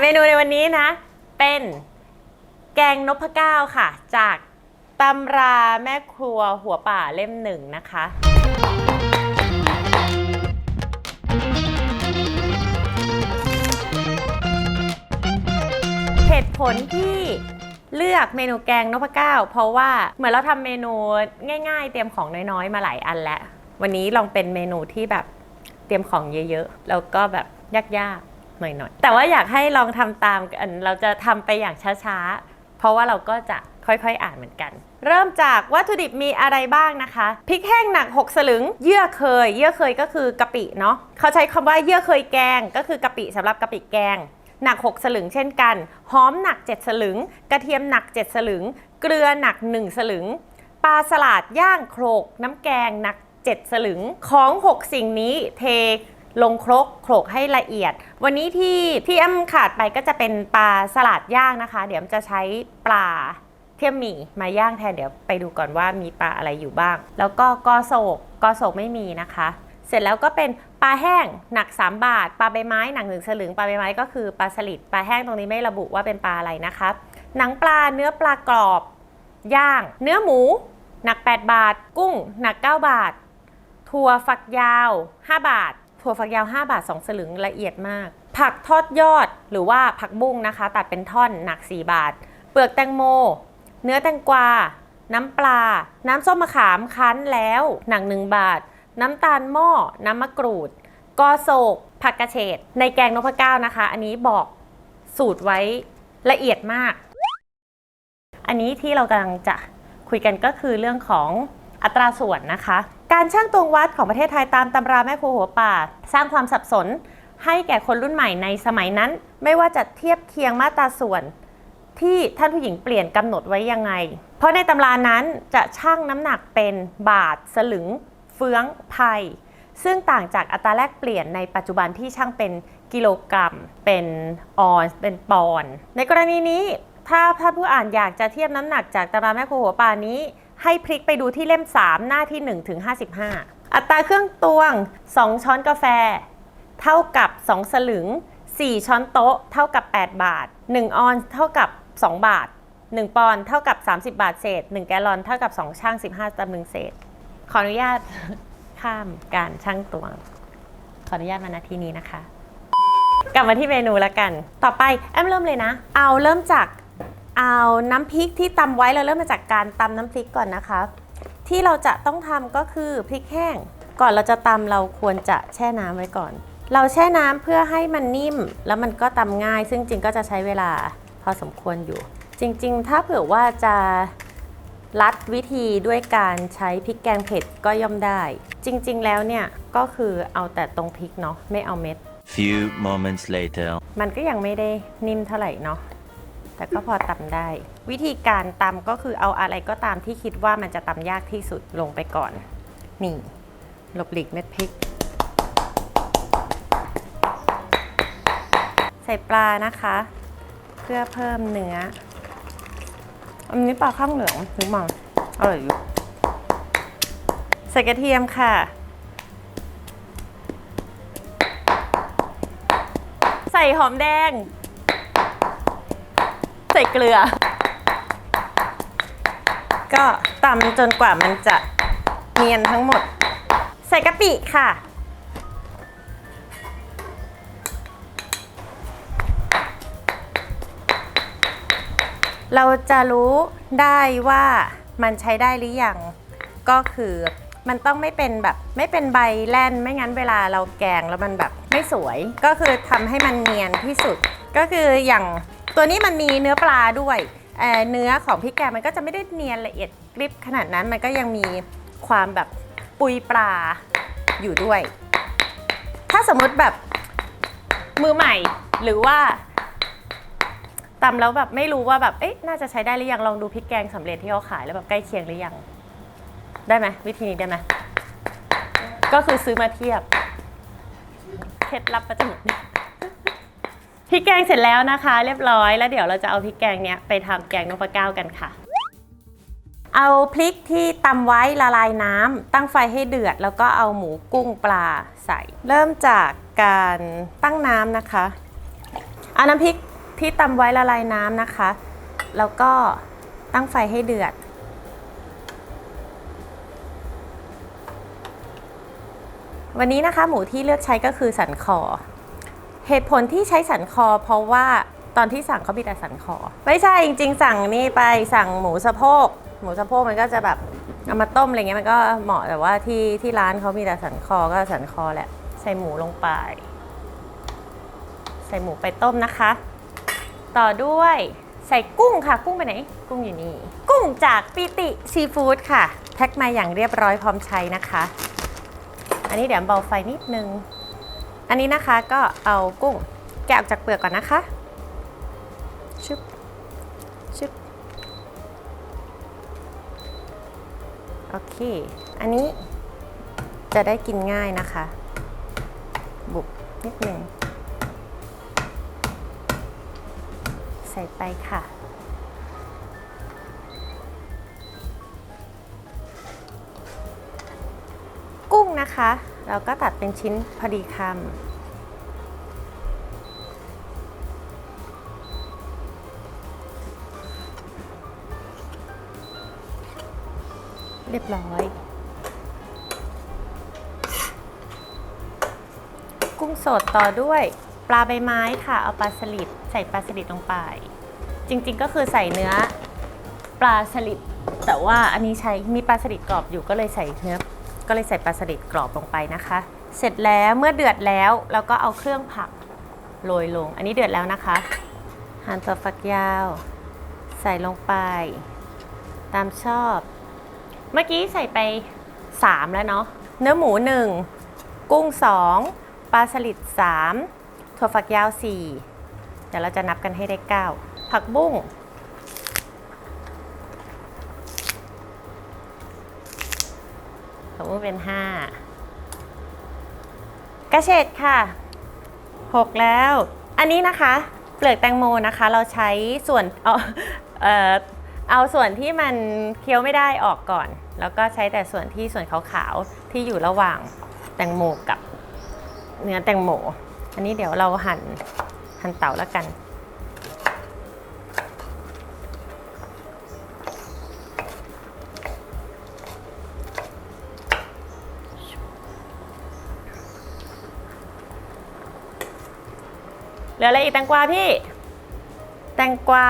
เมนูในวันนี้นะ เป็นแกงนพเก้าค่ะ จากตำราแม่ครัวหัวป่าเล่มหนึ่งนะคะ เหตุผลที่เลือกเมนูแกงนพเก้า เพราะว่าเหมือนเราทำเมนูง่ายๆ เตรียมของน้อยๆ มาหลายอันแล้ว วันนี้ลองเป็นเมนูที่แบบเตรียมของเยอะๆ แล้วก็แบบยากๆ หน่อยๆ แต่ว่าอยากให้ลองทำตามกัน เราจะทำไปอย่างช้าๆ เพราะว่าเราก็จะค่อยๆ อ่านเหมือนกัน เริ่มจากวัตถุดิบมีอะไรบ้างนะคะพริกแห้งหนัก 6 สลึง เยื่อเคย เยื่อเคยก็คือกะปิเนาะเขาใช้คำว่าเยื่อเคยแกง ก็คือกะปิสำหรับกะปิแกง หนัก 6 สลึงเช่นกันหอมหนัก 7 สลึง กระเทียมหนัก 7 สลึง เกลือหนัก 1 สลึงปลาสลัดย่างโครกน้ำแกงหนัก 7 สลึงของ 6 สิ่งนี้เท ลงครกโขลกให้ละเอียด วันนี้ที่ที่แอ้ำขาดไปก็จะเป็นปลาสลัดย่างนะคะ เดี๋ยวอ้ำจะใช้ปลาเทียมหมี่มาย่างแทนเดี๋ยวไปดูก่อนว่ามีปลาอะไรอยู่บ้าง แล้วก็กอโศกกอโศกไม่มีนะคะ เสร็จแล้วก็เป็นปลาแห้งหนัก 3 บาท ปลาใบไม้หนักหนึ่งสลึงปลาใบไม้ก็คือปลาสลิดปลาแห้งตรงนี้ไม่ระบุว่าเป็นปลาอะไรนะคะหนังปลาเนื้อปลากรอบ ย่าง เนื้อหมู หนัก 8 บาท กุ้ง หนัก 9 บาท ถั่วฝักยาว 5 บาท ถั่วฝักยาว 5 บาท 2 สลึงละเอียดมาก ผักทอดยอดหรือว่าผักบุ้งนะคะ ตัดเป็นท่อนหนัก 4 บาท เปลือกแตงโม เนื้อแตงกวา น้ำปลา น้ำส้มมะขามคั้นแล้วหนัก 1 บาท น้ำตาลหม้อ น้ำมะกรูด กอโศก ผักกระเฉด ในแกงนพเก้านะคะ อันนี้บอกสูตรไว้ละเอียดมาก อันนี้ที่เรากำลังจะคุยกันก็คือเรื่องของ อัตราส่วนนะคะ การช่างตวงวัดของประเทศไทยตามตำราแม่ครัวหัวป่า สร้างความสับสนให้แก่คนรุ่นใหม่ในสมัยนั้น ไม่ว่าจะเทียบเคียงมาตราส่วน ที่ท่านผู้หญิงเปลี่ยนกำหนดไว้ยังไง เพราะในตำรานั้นจะชั่งน้ำหนักเป็นบาท สลึง เฟืองไพยซึ่งต่างจากอัตราแลกเปลี่ยนในปัจจุบันที่ช่างเป็นกิโลกรัม เป็นออนเป็นปอน ในกรณีนี้ถ้าท่านผู้อ่านอยากจะเทียบน้ำหนักจากตำราแม่ครัวหัวป่านี้ ให้พลิกไปดูที่เล่ม 3 หน้าที่1ถึง55 อัตราเครื่องตวง 2 ช้อนกาแฟ เท่ากับ 2 สลึง 4 ช้อนโต๊ะ เท่ากับ 8 บาท 1 ออนเท่ากับ 2 บาท 1 ปอนเท่ากับ 30 บาทเศษ 1 แกลลอนเท่ากับ 2 ช่าง 15ตำลึงเศษ ขออนุญาตข้ามการช่างตวง ขออนุญาตมาณที่นี้นะคะ กลับมาที่เมนูแล้วกัน ต่อไปแอมเริ่มเลยนะ เอาเริ่มจาก เอาน้ำพริกที่ตำไว้เราเริ่มมาจากการตำน้ำพริกก่อนนะคะ ที่เราจะต้องทำก็คือพริกแห้ง ก่อนเราจะตำเราควรจะแช่น้ำไว้ก่อน เราแช่น้ำเพื่อให้มันนิ่ม แล้วมันก็ตำง่าย ซึ่งจริงก็จะใช้เวลาพอสมควรอยู่ จริง ๆ ถ้าเผื่อว่าจะลัดวิธีด้วยการใช้พริกแกงเผ็ดก็ย่อมได้ จริง ๆ แล้วเนี่ยก็คือเอาแต่ตรงพริกเนาะไม่เอาเม็ด Few moments later. มันก็ยังไม่ได้นิ่มเท่าไหร่เนาะ แต่ก็พอตำได้ วิธีการตำก็คือเอาอะไรก็ตามที่คิดว่ามันจะตำยากที่สุดลงไปก่อน นี่หลบหลีกเม็ดพริก ใส่ปลานะคะ เพื่อเพิ่มเนื้อ อันนี้ปลาข้างเหลืองนึกมาอร่อยอยู่ใส่กระเทียมค่ะ ใส่หอมแดง ส่เกลือ ก็ตำจนกว่ามันจะเนียนทั้งหมด ใส่กะปิค่ะ เราจะรู้ได้ว่ามันใช้ได้หรือยังก็คือมันต้องไม่เป็นแบบไม่เป็นใบแล่นไม่งั้นเวลาเราแกงแล้วมันแบบไม่สวย ก็คือทำให้มันเนียนที่สุด ก็คืออย่าง ตัวนี้มันมีเนื้อปลาด้วยเเนื้อของพริกแกงมันก็จะไม่ได้เนียนละเอียดกริบขนาดนั้นมันก็ยังมีความแบบปุยปลาอยู่ด้วย ถ้าสมมุติแบบมือใหม่หรือว่าตำแล้วแบบไม่รู้ว่าแบบเอ๊ะน่าจะใช้ได้หรือยังลองดูพริกแกงสำเร็จที่เขาขายแล้วแบบใกล้เคียงหรือยัง ได้ไหมวิธีนี้ได้ไหมก็คือซื้อมาเทียบ เคล็ดลับประจำ พริกแกงเสร็จแล้วนะคะ เรียบร้อยแล้วเดี๋ยวเราจะเอาพริกแกงเนี้ยไปทำแกงนพเก้ากันค่ะ เอาพริกที่ตำไว้ละลายน้ำตั้งไฟให้เดือด แล้วก็เอาหมูกุ้งปลาใส่ เริ่มจากการตั้งน้ำนะคะเอาน้ำพริกที่ตำไว้ละลายน้ำนะคะ แล้วก็ตั้งไฟให้เดือด วันนี้นะคะหมูที่เลือกใช้ก็คือสันคอ เหตุผลที่ใช้สันคอ เพราะว่าตอนที่สั่งเขามีแต่สันคอ ไม่ใช่จริง ๆ สั่งนี่ไปสั่งหมูสะโพก หมูสะโพกมันก็จะแบบเอามาต้มอะไรเงี้ยมันก็เหมาะแต่ว่าที่ที่ร้านเขามีแต่สันคอก็สันคอแหละ ใส่หมูลงไป ใส่หมูไปต้มนะคะ ต่อด้วยใส่กุ้งค่ะ กุ้งไปไหน กุ้งอยู่นี่ กุ้งจากปิติซีฟู้ดค่ะ แพ็คมาอย่างเรียบร้อยพร้อมใช้นะคะ อันนี้เดี๋ยวเบาไฟนิดนึง อันนี้นะคะก็เอากุ้งแกะออกจากเปลือกก่อนนะคะชึบชึบโอเค อันนี้จะได้กินง่ายนะคะ บุกนิดหนึ่งใส่ไปค่ะ กุ้งนะคะ เราก็ตัดเป็นชิ้นพอดีคำเรียบร้อย กุ้งสดต่อด้วยปลาใบไม้ค่ะ เอาปลาสลิดใส่ปลาสลิดลงไป จริงๆก็คือใส่เนื้อปลาสลิดแต่ว่าอันนี้ใช้มีปลาสลิดกรอบอยู่ก็เลยใส่เนื้อ ก็เลยใส่ปลาสลิดกรอบลงไปนะคะ เสร็จแล้วเมื่อเดือดแล้วเราก็เอาเครื่องผักโรยลง อันนี้เดือดแล้วนะคะ หั่นตัวฝักยาว ใส่ลงไป ตามชอบ เมื่อกี้ใส่ไป 3 แล้วเนาะ เนื้อหมู 1 กุ้ง 2 ปลาสลิด 3 ถั่วฝักยาว 4 เดี๋ยวเราจะนับกันให้ได้ 9 ผักบุ้ง ผักบุ้งเป็น5กระเฉดค่ะ6แล้ว อันนี้นะคะเปลือกแตงโมนะคะ เราใช้ส่วนเอาเอ่อเอาส่วนที่มันเคี้ยวไม่ได้ออกก่อน แล้วก็ใช้แต่ส่วนที่ส่วนขาวๆที่อยู่ระหว่างแตงโมกับเนื้อแตงโม อันนี้เดี๋ยวเราหั่นหั่นเต่าแล้วกัน ลืออะไรอีกแตงกวาพี่ แตงกวา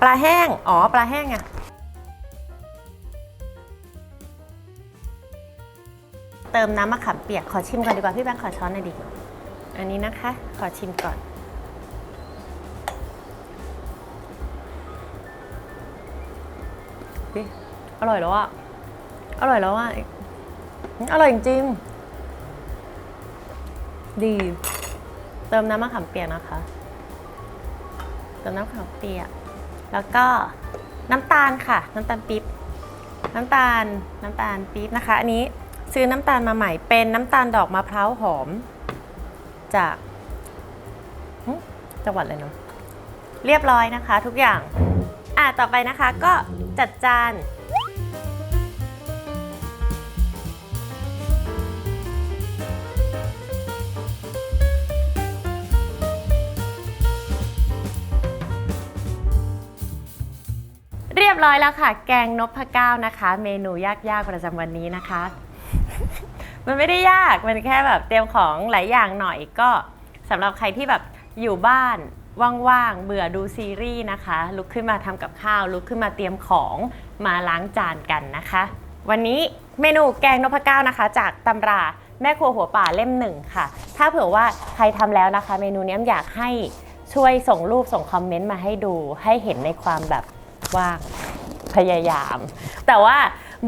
ปลาแห้ง อ๋อ ปลาแห้งอะเติมน้ำมะขามเปียก ขอชิมก่อนดีกว่า พี่แบงค์ขอช้อนหน่อยดิ อันนี้นะคะ ขอชิมก่อน ดิ อร่อยแล้วอะอร่อยแล้วอะอร่อยจริงๆดี เติมน้ำมะขามเปียกนะคะ เติมน้ำมะขามเปียก แล้วก็น้ำตาลค่ะ น้ำตาลปี๊บ น้ำตาล น้ำตาลปี๊บนะคะ อันนี้ซื้อน้ำตาลมาใหม่ เป็นน้ำตาลดอกมะพร้าวหอม จากจังหวัดอะไรเนาะเรียบร้อยนะคะ ทุกอย่าง อะต่อไปนะคะก็จัดจานเรียบร้อยแล้วค่ะ แกงนพเก้านะคะ เมนูยากๆประจำวันนี้นะคะ มันไม่ได้ยาก มันแค่แบบเตรียมของหลายอย่างหน่อยก็สำหรับใครที่แบบอยู่บ้าน ว่างๆ เบื่อดูซีรีส์นะคะ ลุกขึ้นมาทำกับข้าว ลุกขึ้นมาเตรียมของมาล้างจานกันนะคะ วันนี้เมนูแกงนพเก้านะคะ จากตำราแม่ครัวหัวป่าเล่มหนึ่งค่ะ ถ้าเผื่อว่าใครทำแล้วนะคะ เมนูนี้อยากให้ช่วยส่งรูปส่งคอมเมนต์มาให้ดู ให้เห็นในความแบบว่างพยายาม แต่ว่า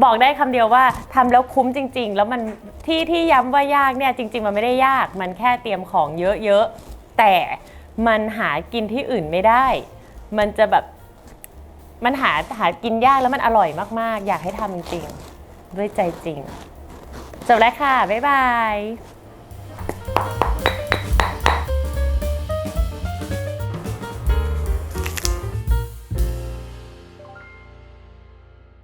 บอกได้คำเดียวว่าทำแล้วคุ้มจริง ๆ แล้วมันที่ที่ย้ำว่ายากเนี่ยจริง ๆ มันไม่ได้ยาก มันแค่เตรียมของเยอะๆแต่ มันหากินที่อื่นไม่ได้ มันจะแบบมันหาหากินยากแล้วมันอร่อยมากๆ อยากให้ทำจริงๆ ด้วยใจจริงจบแล้วค่ะ บ๊ายบาย